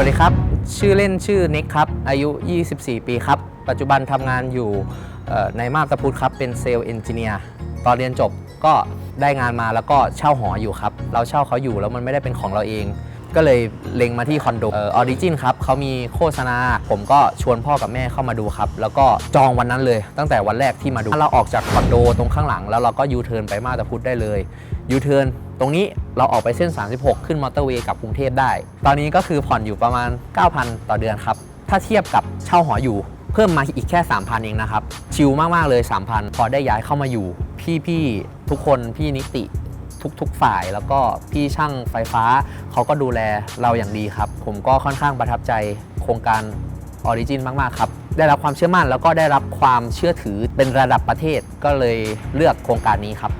วัสดีครับ ชื่อเล่นชื่อน็กครับ อายุ 24 ปีครับ ปัจจุบันทำงานอยู่ในมาบตาพุธครับ เป็นเซลล์เอนจิเนียร์ ตอนเรียนจบก็ได้งานมาแล้วก็เช่าหออยู่ครับ เราเช่าเขาอยู่แล้วมันไม่ได้เป็นของเราเอง ก็เลยเล็งมาที่คอนโดออริจินครับเขามีโฆษณา ผมก็ชวนพ่อกับแม่เข้ามาดูครับ แล้วก็จองวันนั้นเลย ตั้งแต่วันแรกที่มาดู เราออกจากคอนโดตรงข้างหลัง แล้วเราก็ยูเทิร์นไปมาตาพุธได้เลย ยูเทิร์น ตรงนี้เราออกไปเส้น 36 ขึ้นมอเตอร์เวย์กับกรุงเทพได้ ตอนนี้ก็คือผ่อนอยู่ประมาณ 9,000 ต่อเดือนครับ ถ้าเทียบกับเช่าหออยู่ เพิ่มมาอีกแค่ 3,000 เองนะครับ ชิลมากๆเลย 3,000 พอได้ย้ายเข้ามาอยู่ พี่ๆทุกคนพี่นิติทุกๆฝ่ายแล้วก็พี่ช่างไฟฟ้าเขาก็ดูแลเราอย่างดีครับ ผมก็ค่อนข้างประทับใจโครงการออริจินมากๆครับ ได้รับความเชื่อมั่นแล้วก็ได้รับความเชื่อถือเป็นระดับประเทศก็เลยเลือกโครงการนี้ครับ